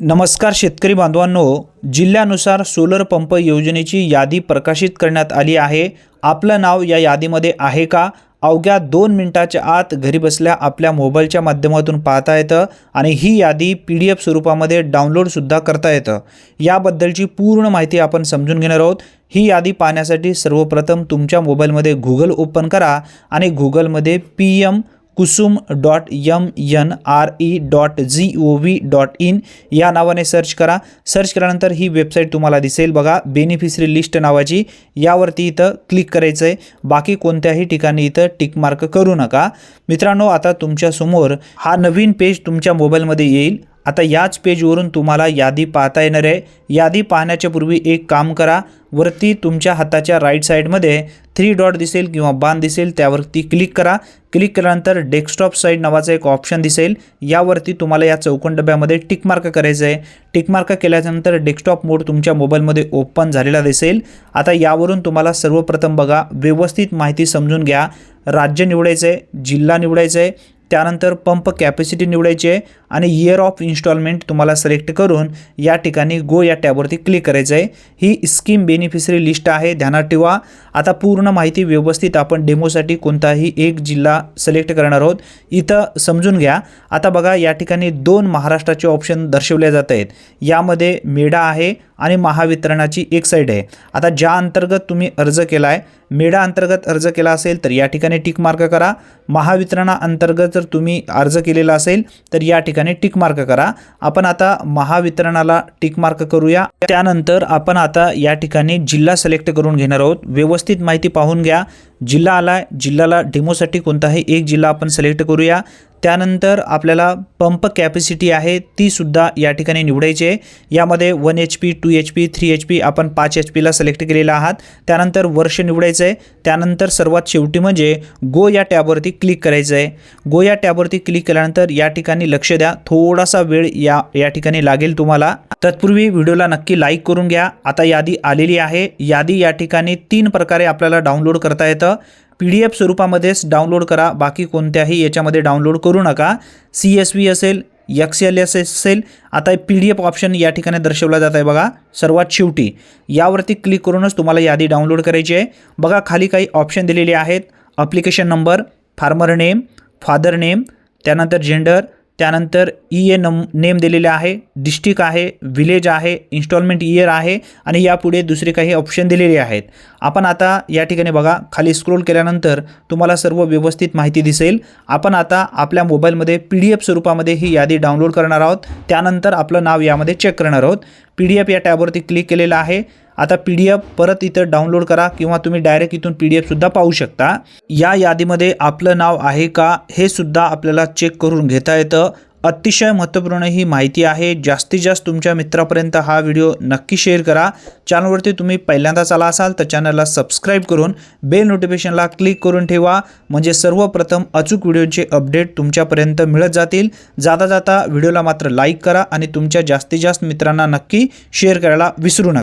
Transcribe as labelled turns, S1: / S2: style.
S1: नमस्कार शेतकरी बांधवांनो जिल्ह्यानुसार सोलर पंप योजनेची यादी प्रकाशित करण्यात आली आहे. आपलं नाव या यादीमध्ये आहे का? अवघ्या दोन मिनटाच्या आत घरी बसल्या आपल्या मोबाईलच्या माध्यमातून पाहता येतं आणि ही यादी पी डी एफ स्वरूपामध्ये डाउनलोडसुद्धा करता येतं. याबद्दलची पूर्ण माहिती आपण समजून घेणार आहोत. ही यादी पाहण्यासाठी सर्वप्रथम तुमच्या मोबाईलमध्ये गुगल ओपन करा आणि गुगलमध्ये P M Kusum dot M N R E dot G O V dot in या नावाने सर्च करा. सर्च केल्यानंतर ही वेबसाईट तुम्हाला दिसेल. बघा बेनिफिशरी लिस्ट नावाची. यावरती इथं क्लिक करायचं आहे बाकी कोणत्याही ठिकाणी इथं टिकमार्क करू नका. मित्रांनो आता तुमच्यासमोर हा नवीन पेज तुमच्या मोबाईलमध्ये येईल. आता याच पेजवरून तुम्हाला यादी पाहता येणार आहे. यादी पाहण्याच्या पूर्वी एक काम करा. वरती तुमच्या हाताच्या राईट साईडमध्ये थ्री डॉट दिसेल किंवा बाण दिसेल त्यावरती क्लिक करा. क्लिक केल्यानंतर डेस्कटॉप साईड नावाचा एक ऑप्शन दिसेल. यावरती तुम्हाला या चौकन डब्यामध्ये टिकमार्क करायचं आहे. टिकमार्क केल्यानंतर डेस्कटॉप मोड तुमच्या मोबाईलमध्ये ओपन झालेला दिसेल. आता यावरून तुम्हाला सर्वप्रथम बघा. व्यवस्थित माहिती समजून घ्या. राज्य निवडायचं आहे जिल्हा निवडायचं आहे त्यानंतर पंप कॅपॅसिटी निवडायची आहे. आणि इयर ऑफ इन्स्टॉलमेंट तुम्हाला सिलेक्ट करून या ठिकाणी गो या टॅबवरती क्लिक करायचं आहे. ही स्कीम बेनिफिशरी लिस्ट आहे ध्यानात ठेवा. आता पूर्ण माहिती व्यवस्थित आपण डेमोसाठी कोणताही एक जिल्हा सिलेक्ट करणार आहोत इथं समजून घ्या. आता बघा या ठिकाणी दोन महाराष्ट्राचे ऑप्शन दर्शवले जात आहेत. यामध्ये मेडा आहे आणि महावितरणाची एक साईड आहे. आता ज्या अंतर्गत तुम्ही अर्ज केला आहे मेडा अंतर्गत अर्ज केला असेल तर या ठिकाणी टिक मार्क करा. महावितरणा अंतर्गत जर तुम्ही अर्ज केलेला असेल तर या ठिकाणी ठिकाणी टिक मार्क करा. आपण आता महावितरणाला टिक मार्क करूया. त्यानंतर आपण आता या ठिकाणी जिल्हा सिलेक्ट करून घेणार आहोत. व्यवस्थित माहिती पाहून घ्या. जिल्हा आला जिल्ह्याला डेमोसाठी कोणताही एक जिल्हा आपण सिलेक्ट करूया. त्यानंतर आपल्याला पंप कॅपॅसिटी आहे ती सुद्धा या ठिकाणी निवडायची आहे. यामध्ये one H P two H P three H P आपण पाच एच पीला सिलेक्ट केलेला आहात. त्यानंतर वर्ष निवडायचं आहे. त्यानंतर सर्वात शेवटी म्हणजे गो या टॅबवरती क्लिक करायचं आहे. गो या टॅबवरती क्लिक केल्यानंतर या ठिकाणी लक्ष द्या. थोडासा वेळ या या ठिकाणी लागेल तुम्हाला. तत्पूर्वी व्हिडिओला नक्की लाईक करून घ्या. आता यादी आलेली आहे. यादी या ठिकाणी तीन प्रकारे आपल्याला डाउनलोड करता येतं. पी डी एफ स्वरूपामध्येच डाउनलोड करा. बाकी कोणत्याही याच्यामध्ये डाउनलोड करू नका. सी एस व्ही असेल एक्स एल एस असेल आता पी डी एफ ऑप्शन या ठिकाणी दर्शवला जात आहे बघा. सर्वात शेवटी यावरती क्लिक करूनच तुम्हाला यादी डाउनलोड करायची आहे. बघा खाली काही ऑप्शन दिलेले आहेत. Application number farmer name father name त्यानंतर जेंडर त्यानंतर ई ए नम नेम दिलेले आहे डिस्ट्रिक्ट आहे विलेज आहे इन्स्टॉलमेंट इयर आहे आणि यापुढे दुसरे काही ऑप्शन दिलेले आहेत. आपण आता या ठिकाणी बघा खाली स्क्रोल केल्यानंतर तुम्हाला सर्व व्यवस्थित माहिती दिसेल. आपण आता आपल्या मोबाईलमध्ये पी डी एफ स्वरूपामध्ये ही यादी डाउनलोड करणार आहोत. त्यानंतर आपलं नाव यामध्ये चेक करणार आहोत. पी डी एफ या टॅबवरती क्लिक केलेलं आहे. आता पी डी एफ परत इथं डाउनलोड करा किंवा तुम्ही डायरेक्ट इथून पी डी एफसुद्धा पाहू शकता. या यादीमध्ये आपलं नाव आहे का हे सुद्धा आपल्याला चेक करून घेता येतं. अतिशय महत्त्वपूर्ण ही माहिती आहे. जास्तीत जास्त तुमच्या मित्रापर्यंत हा व्हिडिओ नक्की शेअर करा. चॅनलवरती तुम्ही पहिल्यांदाच आला असाल तर चॅनलला सबस्क्राईब करून बेल नोटिफिकेशनला क्लिक करून ठेवा. म्हणजे सर्वप्रथम अचूक व्हिडिओचे अपडेट तुमच्यापर्यंत मिळत जातील. जाता जाता व्हिडिओला मात्र लाईक करा आणि तुमच्या जास्तीत जास्त मित्रांना नक्की शेअर करायला विसरू नका.